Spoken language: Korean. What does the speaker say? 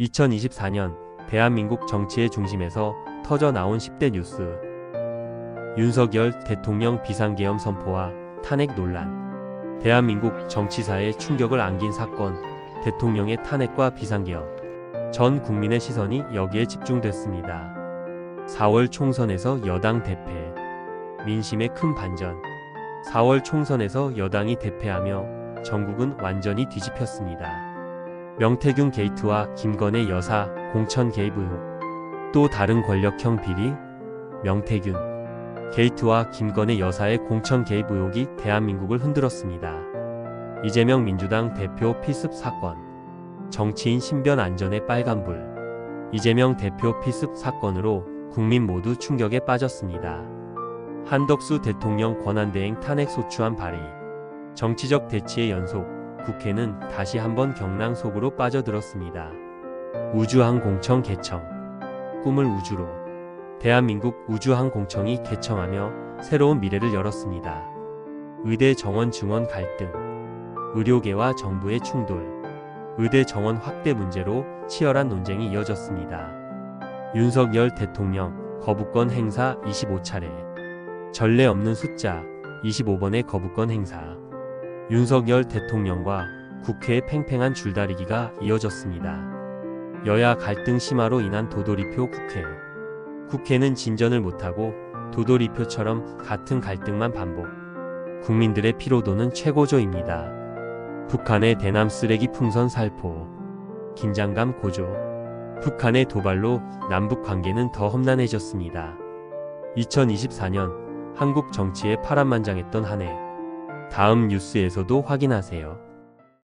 2024년 대한민국 정치의 중심에서 터져 나온 10대 뉴스. 윤석열 대통령 비상계엄 선포와 탄핵 논란. 대한민국 정치사에 충격을 안긴 사건. 대통령의 탄핵과 비상계엄. 전 국민의 시선이 여기에 집중됐습니다. 4월 총선에서 여당 대패. 민심의 큰 반전. 4월 총선에서 여당이 대패하며 전국은 완전히 뒤집혔습니다. 명태균 게이트와 김건희 여사 공천 개입 의혹. 또 다른 권력형 비리? 명태균 게이트와 김건희 여사의 공천 개입 의혹이 대한민국을 흔들었습니다. 이재명 민주당 대표 필습 사건. 정치인 신변 안전의 빨간불. 이재명 대표 필습 사건으로 국민 모두 충격에 빠졌습니다. 한덕수 대통령 권한대행 탄핵 소추안 발의. 정치적 대치의 연속. 국회는 다시 한번 경랑 속으로 빠져들었습니다. 우주항공청 개청. 꿈을 우주로. 대한민국 우주항공청이 개청하며 새로운 미래를 열었습니다. 의대 정원 증원 갈등. 의료계와 정부의 충돌. 의대 정원 확대 문제로 치열한 논쟁이 이어졌습니다. 윤석열 대통령 거부권 행사 25차례. 전례 없는 숫자 25번의 거부권 행사. 윤석열 대통령과 국회의 팽팽한 줄다리기가 이어졌습니다. 여야 갈등 심화로 인한 도돌이표 국회. 국회는 진전을 못하고 도돌이표처럼 같은 갈등만 반복. 국민들의 피로도는 최고조입니다. 북한의 대남 쓰레기 풍선 살포. 긴장감 고조. 북한의 도발로 남북 관계는 더 험난해졌습니다. 2024년 한국 정치에 파란만장했던 한 해. 다음 뉴스에서도 확인하세요.